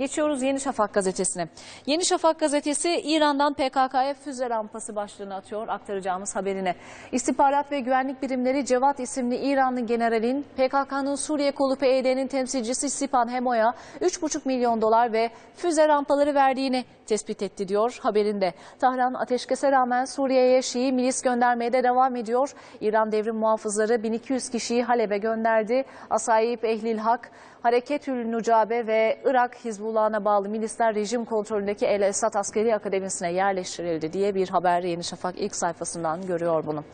Geçiyoruz Yeni Şafak gazetesine. Yeni Şafak gazetesi İran'dan PKK'ya füze rampası başlığını atıyor aktaracağımız haberine. İstihbarat ve güvenlik birimleri Cevat isimli İranlı generalin PKK'nın Suriye kolu PYD'nin temsilcisi Sipan Hemo'ya 3,5 milyon dolar ve füze rampaları verdiğini tespit etti diyor haberinde. Tahran ateşkese rağmen Suriye'ye Şii milis göndermeye de devam ediyor. İran devrim muhafızları 1200 kişiyi Halep'e gönderdi. Asayip Ehlil Hak, Hareketül Nucabe ve Irak Hizbullah'ına bağlı milisler rejim kontrolündeki El Esad Askeri Akademisi'ne yerleştirildi diye bir haber Yeni Şafak ilk sayfasından görüyor bunu.